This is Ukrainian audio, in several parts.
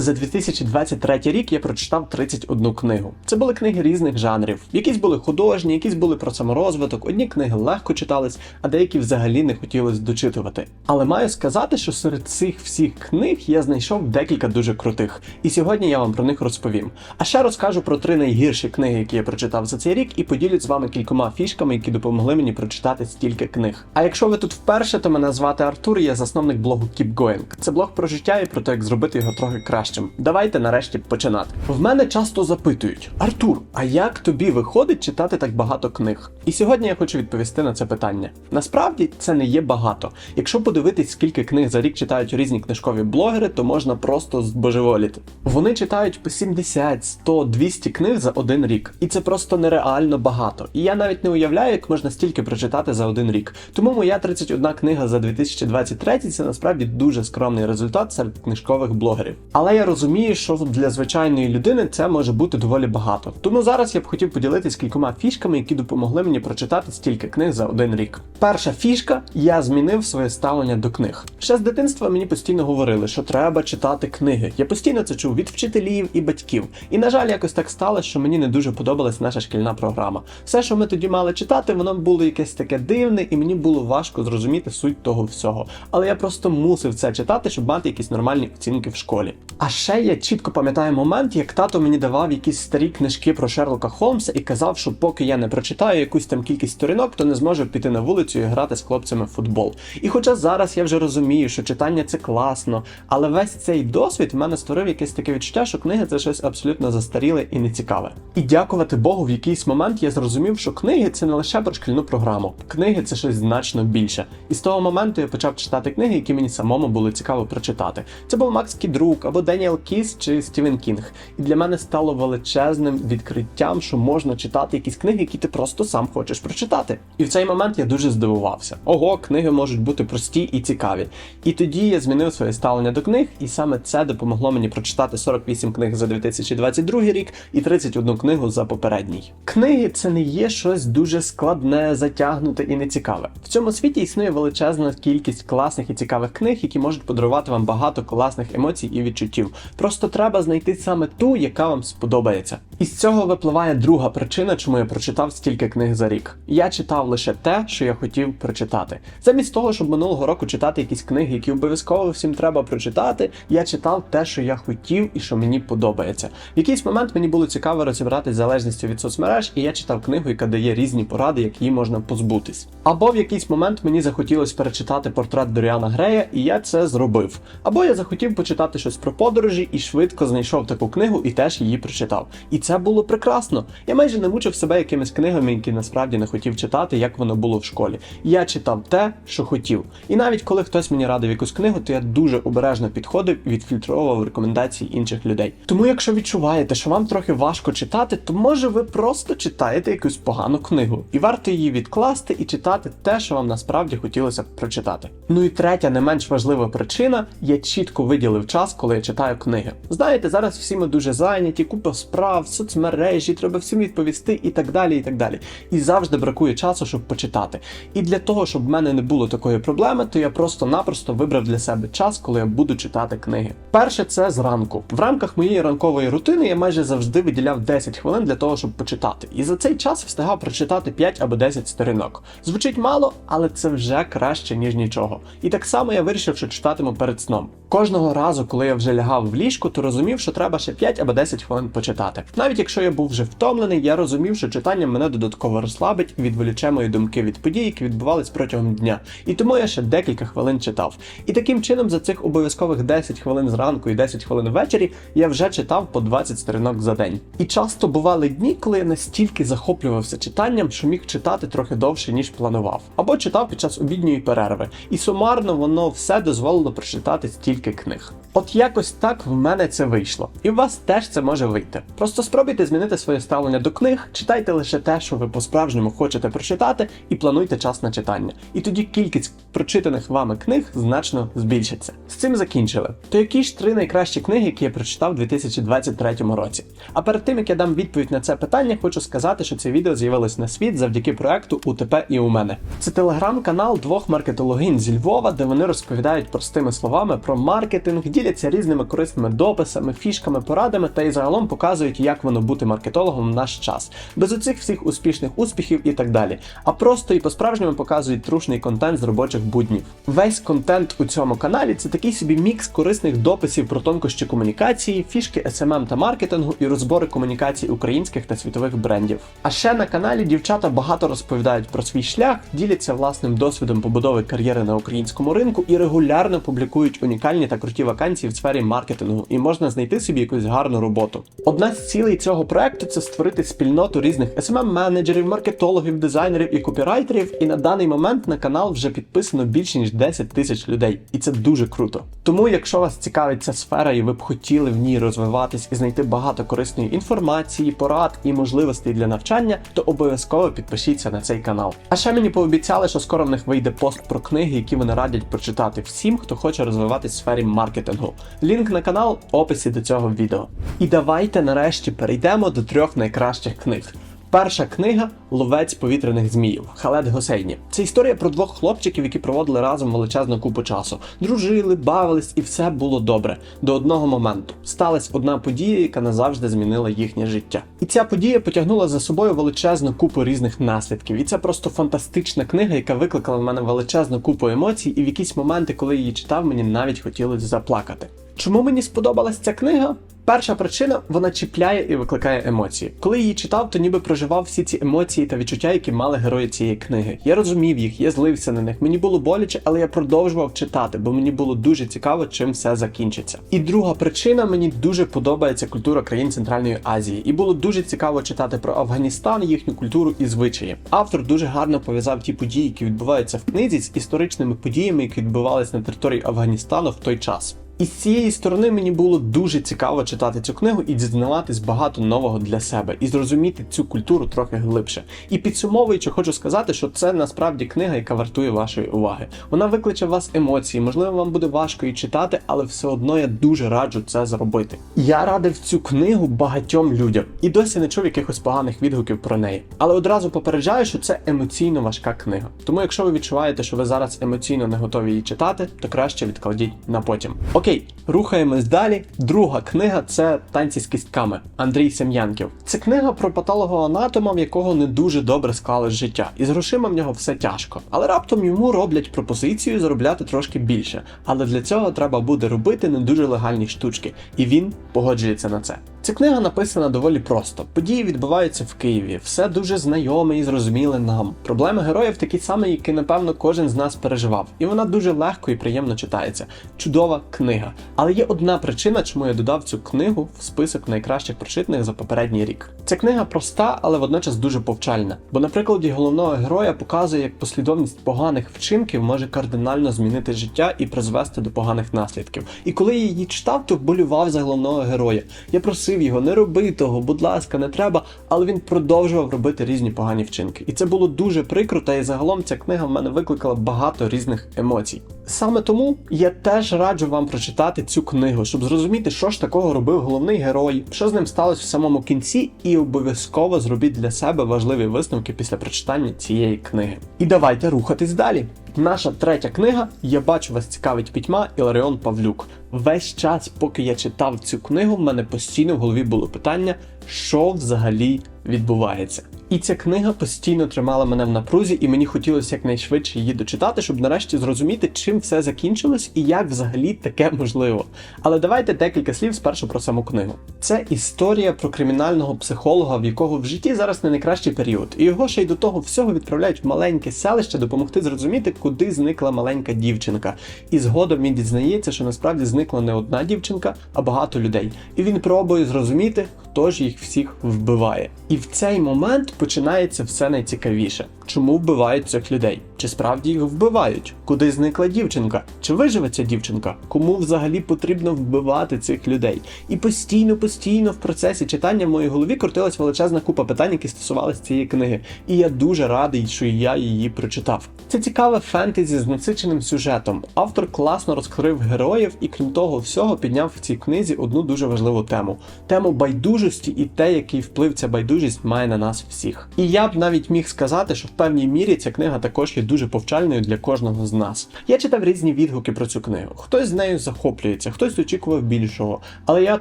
За 2023 рік я прочитав 31 книгу. Це були книги різних жанрів. Якісь були художні, якісь були про саморозвиток, одні книги легко читались, а деякі взагалі не хотілося дочитувати. Але маю сказати, що серед цих всіх книг я знайшов декілька дуже крутих, і сьогодні я вам про них розповім. А ще розкажу про три найгірші книги, які я прочитав за цей рік, і поділюсь з вами кількома фішками, які допомогли мені прочитати стільки книг. А якщо ви тут вперше, то мене звати Артур, я засновник блогу Keep Going. Це блог про життя і про те, як зробити його трохи кращим. Давайте нарешті починати. В мене часто запитують: Артур, а як тобі виходить читати так багато книг? І сьогодні я хочу відповісти на це питання. Насправді це не є багато. Якщо подивитись, скільки книг за рік читають різні книжкові блогери, то можна просто збожеволіти. Вони читають по 70, 100, 200 книг за один рік, і це просто нереально багато. І я навіть не уявляю, як можна стільки прочитати за один рік. Тому моя 31 книга за 2023 це насправді дуже скромний результат серед книжкових блогерів. Але я розумію, що для звичайної людини це може бути доволі багато. Тому зараз я б хотів поділитись кількома фішками, які допомогли мені прочитати стільки книг за один рік. Перша фішка я змінив своє ставлення до книг. Ще з дитинства мені постійно говорили, що треба читати книги. Я постійно це чув від вчителів і батьків. І на жаль, якось так сталося, що мені не дуже подобалась наша шкільна програма. Все, що ми тоді мали читати, воно було якесь таке дивне, і мені було важко зрозуміти суть того всього. Але я просто мусив це читати, щоб мати якісь нормальні оцінки в школі. А ще я чітко пам'ятаю момент, як тато мені давав якісь старі книжки про Шерлока Холмса і казав, що поки я не прочитаю якусь там кількість сторінок, то не зможу піти на вулицю і грати з хлопцями в футбол. І хоча зараз я вже розумію, що читання це класно, але весь цей досвід в мене створив якесь таке відчуття, що книги це щось абсолютно застаріле і нецікаве. І дякувати Богу, в якийсь момент я зрозумів, що книги це не лише про шкільну програму. Книги це щось значно більше. І з того моменту я почав читати книги, які мені самому було цікаво прочитати. Це був Макс Кідрук або Деніел Кіс чи Стівен Кінг. І для мене стало величезним відкриттям, що можна читати якісь книги, які ти просто сам хочеш прочитати. І в цей момент я дуже здивувався. Ого, книги можуть бути прості і цікаві. І тоді я змінив своє ставлення до книг, і саме це допомогло мені прочитати 48 книг за 2022 рік і 31 книгу за попередній. Книги це не є щось дуже складне, затягнуте і нецікаве. В цьому світі існує величезна кількість класних і цікавих книг, які можуть подарувати вам багато класних емоцій і відчуттів. Просто треба знайти саме ту, яка вам сподобається. І з цього випливає друга причина, чому я прочитав стільки книг за рік. Я читав лише те, що я хотів прочитати. Замість того, щоб минулого року читати якісь книги, які обов'язково всім треба прочитати, я читав те, що я хотів і що мені подобається. В якийсь момент мені було цікаво розібратися залежністю від соцмереж, і я читав книгу, яка дає різні поради, як її можна позбутись. Або в якийсь момент мені захотілося перечитати портрет Доріана Грея, і я це зробив. Або я захотів почитати щось про подорожі і швидко знайшов таку книгу і теж її прочитав. І це було прекрасно. Я майже не мучив себе якимись книгами, які насправді не хотів читати, як воно було в школі. Я читав те, що хотів. І навіть коли хтось мені радив якусь книгу, то я дуже обережно підходив і відфільтровував рекомендації інших людей. Тому, якщо відчуваєте, що вам трохи важко читати, то може ви просто читаєте якусь погану книгу, і варто її відкласти і читати те, що вам насправді хотілося б прочитати. Ну і третя, не менш важлива причина, я чітко виділив час, коли я читаю книги. Знаєте, зараз всі ми дуже зайняті, купа справ, соцмережі, треба всім відповісти і так далі. І так далі. І завжди бракує часу, щоб почитати. І для того, щоб в мене не було такої проблеми, то я просто-напросто вибрав для себе час, коли я буду читати книги. Перше, це зранку. В рамках моєї ранкової рутини я майже завжди виділяв 10 хвилин для того, щоб почитати. І за цей час встигав прочитати 5 або 10 сторінок. Звучить мало, але це вже краще, ніж нічого. І так само я вирішив, що читатиму перед сном. Кожного разу, коли я вже лягав в ліжко, то розумів, що треба ще 5 або 10 хвилин почитати. Навіть якщо я був вже втомлений, я розумів, що читання мене додатково розслабить відволіче мої думки від подій, які відбувались протягом дня. І тому я ще декілька хвилин читав. І таким чином, за цих обов'язкових 10 хвилин зранку і 10 хвилин ввечері, я вже читав по 20 сторінок за день. І часто бували дні, коли я настільки захоплювався читанням, що міг читати трохи довше, ніж планував, або читав під час обідньої перерви. І сумарно воно все дозволило прочитати стільки книг. От якось так в мене це вийшло. І у вас теж це може вийти. Просто спробуйте змінити своє ставлення до книг, читайте лише те, що ви по-справжньому хочете прочитати, і плануйте час на читання. І тоді кількість прочитаних вами книг значно збільшиться. З цим закінчили. То які ж три найкращі книги, які я прочитав у 2023 році? А перед тим як я дам відповідь на це питання, хочу сказати, що це відео з'явилось на світ завдяки проекту УТП і у мене. Це телеграм-канал двох маркетологинь зі Львова, де вони розповідають простими словами про маркетинг, діляться різними корисними дописами, фішками, порадами та й загалом показують, як воно бути маркетологом в наш час, без оцих всіх успішних успіхів і так далі. А просто і по-справжньому показують трушний контент з робочих буднів. Весь контент у цьому каналі це такий собі мікс корисних дописів про тонкощі комунікації, фішки SMM та маркетингу і розбори комунікацій українських та світових брендів. А ще на каналі дівчата багато розповідають про свій шлях, діляться власним досвідом побудови кар'єри на українському ринку і регулярно публікують унікальні та круті вакансії в сфері маркетингу, і можна знайти собі якусь гарну роботу. Одна з цілей цього проекту це створити спільноту різних smm менеджерів маркетологів, дизайнерів і копірайтерів. І на даний момент на канал вже підписано більше ніж 10 тисяч людей, і це дуже круто. Тому, якщо вас цікавить ця сфера і ви б хотіли в ній розвиватись і знайти багато корисної інформації, порад і можливостей для навчання, то обов'язково підпишіться на цей канал. А ще мені пообіцяли, що скоро в них вийде пост про книги, які вони радять прочитати всім, хто хоче розвиватись в сфері маркетингу. Лінк на канал в описі до цього відео. І давайте нарешті перейдемо до трьох найкращих книг. Перша книга Ловець повітряних зміїв Халет Госейні. Це історія про двох хлопчиків, які проводили разом величезну купу часу. Дружили, бавились, і все було добре. До одного моменту сталася одна подія, яка назавжди змінила їхнє життя. І ця подія потягнула за собою величезну купу різних наслідків. І це просто фантастична книга, яка викликала в мене величезну купу емоцій, і в якісь моменти, коли її читав, мені навіть хотілося заплакати. Чому мені сподобалась ця книга? Перша причина вона чіпляє і викликає емоції. Коли її читав, то ніби проживав всі ці емоції та відчуття, які мали герої цієї книги. Я розумів їх, я злився на них. Мені було боляче, але я продовжував читати, бо мені було дуже цікаво, чим все закінчиться. І друга причина мені дуже подобається культура країн Центральної Азії, і було дуже цікаво читати про Афганістан, їхню культуру і звичаї. Автор дуже гарно пов'язав ті події, які відбуваються в книзі, з історичними подіями, які відбувалися на території Афганістану в той час. І з цієї сторони мені було дуже цікаво читати цю книгу і дізнаватись багато нового для себе і зрозуміти цю культуру трохи глибше. І підсумовуючи, хочу сказати, що це насправді книга, яка вартує вашої уваги. Вона викличе в вас емоції, можливо, вам буде важко її читати, але все одно я дуже раджу це зробити. Я радив цю книгу багатьом людям і досі не чув якихось поганих відгуків про неї. Але одразу попереджаю, що це емоційно важка книга. Тому, якщо ви відчуваєте, що ви зараз емоційно не готові її читати, то краще відкладіть на потім. Окей. Окей, рухаємось далі. Друга книга це танці з кістками Андрій Сем'янків. Це книга про патологоанатома, в якого не дуже добре склалось життя, і з грошима в нього все тяжко. Але раптом йому роблять пропозицію заробляти трошки більше. Але для цього треба буде робити не дуже легальні штучки, і він погоджується на це. Ця книга написана доволі просто. Події відбуваються в Києві, все дуже знайоме і зрозуміле нам. Проблеми героїв такі самі, які, напевно, кожен з нас переживав. І вона дуже легко і приємно читається. Чудова книга. Але є одна причина, чому я додав цю книгу в список найкращих прочитаних за попередній рік. Ця книга проста, але водночас дуже повчальна. Бо на прикладі головного героя показує, як послідовність поганих вчинків може кардинально змінити життя і призвести до поганих наслідків. І коли я її читав, то болював за головного героя. Я просив його, не роби того, будь ласка, не треба, але він продовжував робити різні погані вчинки. І це було дуже прикро, та і загалом ця книга в мене викликала багато різних емоцій. Саме тому я теж раджу вам прочитати цю книгу, щоб зрозуміти, що ж такого робив головний герой, що з ним сталося в самому кінці, і обов'язково зробіть для себе важливі висновки після прочитання цієї книги. І давайте рухатись далі. Наша третя книга Я бачу вас цікавить пітьма Іларіон Павлюк. Весь час, поки я читав цю книгу, в мене постійно в голові було питання, що взагалі відбувається. І ця книга постійно тримала мене в напрузі, і мені хотілося якнайшвидше її дочитати, щоб нарешті зрозуміти, чим все закінчилось і як взагалі таке можливо. Але давайте декілька слів спершу про саму книгу. Це історія про кримінального психолога, в якого в житті зараз не найкращий період, і його ще й до того всього відправляють в маленьке селище допомогти зрозуміти, куди зникла маленька дівчинка. І згодом він дізнається, що насправді зникла не одна дівчинка, а багато людей. І він пробує зрозуміти, хто ж їх всіх вбиває. І в цей момент починається все найцікавіше. Чому вбивають цих людей? Чи справді їх вбивають? Куди зникла дівчинка? Чи виживе ця дівчинка? Кому взагалі потрібно вбивати цих людей? І постійно, постійно в процесі читання в моїй голові крутилась величезна купа питань, які стосувалися цієї книги. І я дуже радий, що я її прочитав. Це цікаве фентезі з насиченим сюжетом. Автор класно розкрив героїв і, крім того всього, підняв в цій книзі одну дуже важливу тему: тему байдужості і те, який вплив ця байдужість має на нас всіх. І я б навіть міг сказати, що в певній мірі ця книга також є дуже повчальною для кожного з нас. Я читав різні відгуки про цю книгу. Хтось з нею захоплюється, хтось очікував більшого. Але я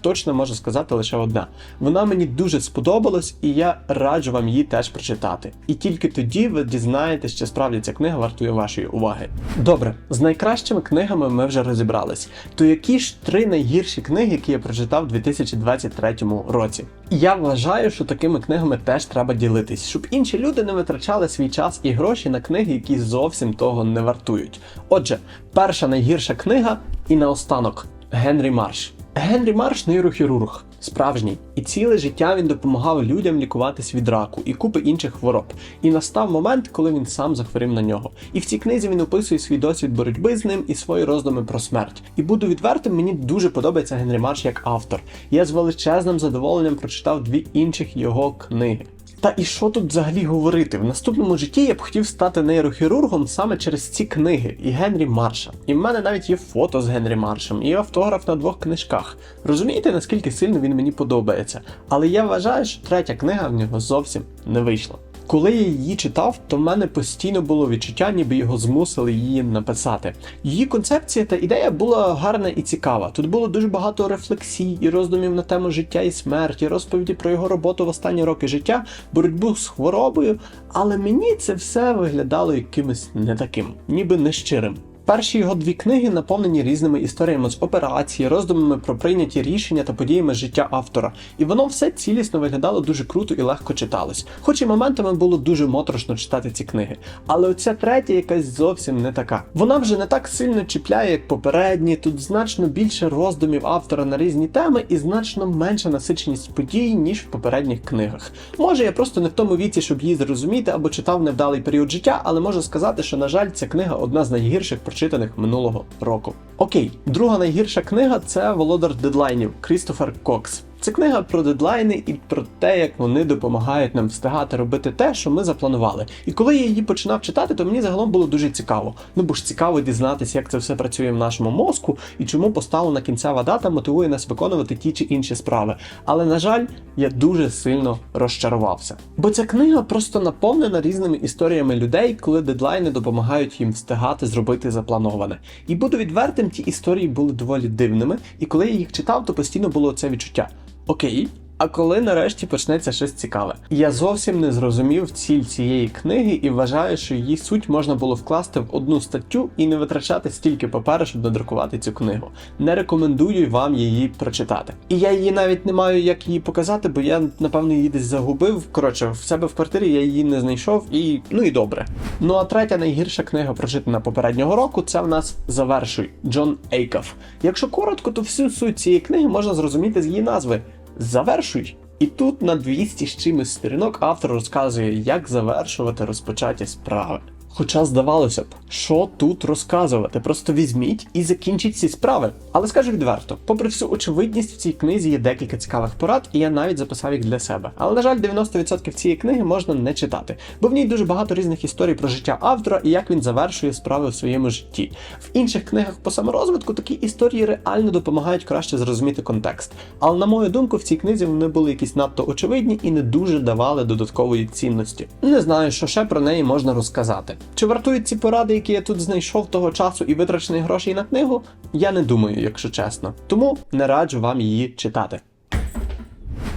точно можу сказати лише одне: вона мені дуже сподобалась, і я раджу вам її теж прочитати. І тільки тоді ви дізнаєтесь, чи справді ця книга вартує вашої уваги. Добре, з найкращими книгами ми вже розібрались. То які ж три найгірші книги, які я прочитав у 2023 році? Я вважаю, що такими книгами теж треба ділитись, щоб інші люди не витрачали свій час і гроші на книги, які зовсім того не вартують. Отже, перша найгірша книга і наостанок Генрі Марш. Генрі Марш нейрохірург, справжній, і ціле життя він допомагав людям лікуватись від раку і купи інших хвороб. І настав момент, коли він сам захворів на нього. І в цій книзі він описує свій досвід боротьби з ним і свої роздуми про смерть. І буду відвертим, мені дуже подобається Генрі Марш як автор. Я з величезним задоволенням прочитав дві інших його книги. Та і що тут взагалі говорити? В наступному житті я б хотів стати нейрохірургом саме через ці книги і Генрі Марша. І в мене навіть є фото з Генрі Маршем і автограф на двох книжках. Розумієте, наскільки сильно він мені подобається? Але я вважаю, що третя книга в нього зовсім не вийшла. Коли я її читав, то в мене постійно було відчуття, ніби його змусили її написати. Її концепція та ідея була гарна і цікава. Тут було дуже багато рефлексій і роздумів на тему життя і смерті, розповіді про його роботу в останні роки життя, боротьбу з хворобою. Але мені це все виглядало якимось не таким, ніби нещирим. Перші його дві книги наповнені різними історіями з операції, роздумами про прийняті рішення та подіями життя автора, і воно все цілісно виглядало дуже круто і легко читалось. Хоч і моментами було дуже моторошно читати ці книги. Але оця третя якась зовсім не така. Вона вже не так сильно чіпляє, як попередні. Тут значно більше роздумів автора на різні теми і значно менша насиченість подій, ніж в попередніх книгах. Може, я просто не в тому віці, щоб її зрозуміти або читав невдалий період життя, але можу сказати, що на жаль, ця книга одна з найгірших прочитаних минулого року. Окей, друга найгірша книга це Володар дедлайнів Крістофер Кокс. Це книга про дедлайни і про те, як вони допомагають нам встигати робити те, що ми запланували. І коли я її починав читати, то мені загалом було дуже цікаво. Ну бо ж цікаво дізнатися, як це все працює в нашому мозку і чому поставлена кінцева дата мотивує нас виконувати ті чи інші справи. Але на жаль, я дуже сильно розчарувався. Бо ця книга просто наповнена різними історіями людей, коли дедлайни допомагають їм встигати зробити заплановане. І буду відвертим, ті історії були доволі дивними, і коли я їх читав, то постійно було це відчуття. Окей. А коли нарешті почнеться щось цікаве, я зовсім не зрозумів ціль цієї книги і вважаю, що її суть можна було вкласти в одну статтю і не витрачати стільки паперу, щоб надрукувати цю книгу. Не рекомендую вам її прочитати. І я її навіть не маю як її показати, бо я напевно її десь загубив. Коротше, в себе в квартирі я її не знайшов, і ну і добре. Ну а третя найгірша книга, прочитана попереднього року, це в нас завершуй Джон Ейкаф. Якщо коротко, то всю суть цієї книги можна зрозуміти з її назви. Завершуй. І тут на 200 з чимось сторінок автор розказує, як завершувати розпочаті справи. Хоча здавалося б, що тут розказувати, просто візьміть і закінчіть ці справи. Але скажу відверто, попри всю очевидність в цій книзі є декілька цікавих порад, і я навіть записав їх для себе. Але на жаль, 90% цієї книги можна не читати, бо в ній дуже багато різних історій про життя автора і як він завершує справи в своєму житті. В інших книгах по саморозвитку такі історії реально допомагають краще зрозуміти контекст. Але на мою думку, в цій книзі вони були якісь надто очевидні і не дуже давали додаткової цінності. Не знаю, що ще про неї можна розказати. Чи вартують ці поради, які я тут знайшов того часу і витрачених грошей на книгу? Я не думаю, якщо чесно. Тому не раджу вам її читати.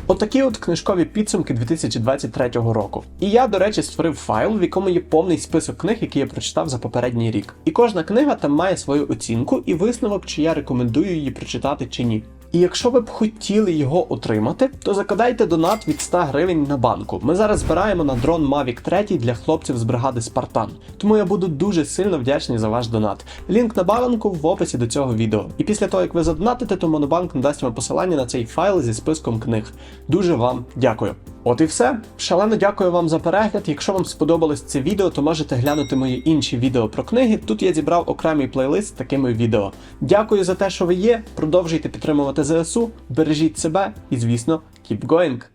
Отакі от книжкові підсумки 2023 року. І я, до речі, створив файл, в якому є повний список книг, які я прочитав за попередній рік. І кожна книга там має свою оцінку і висновок, чи я рекомендую її прочитати чи ні. І якщо ви б хотіли його отримати, то закладайте донат від 100 гривень на банку. Ми зараз збираємо на дрон Mavic 3 для хлопців з бригади Спартан. Тому я буду дуже сильно вдячний за ваш донат. Лінк на банку в описі до цього відео. І після того, як ви задонатите, то Монобанк надасть вам посилання на цей файл зі списком книг. Дуже вам дякую. От і все. Шалено дякую вам за перегляд. Якщо вам сподобалось це відео, то можете глянути мої інші відео про книги. Тут я зібрав окремий плейлист з такими відео. Дякую за те, що ви є. Продовжуйте підтримувати ЗСУ, бережіть себе і, звісно, keep going!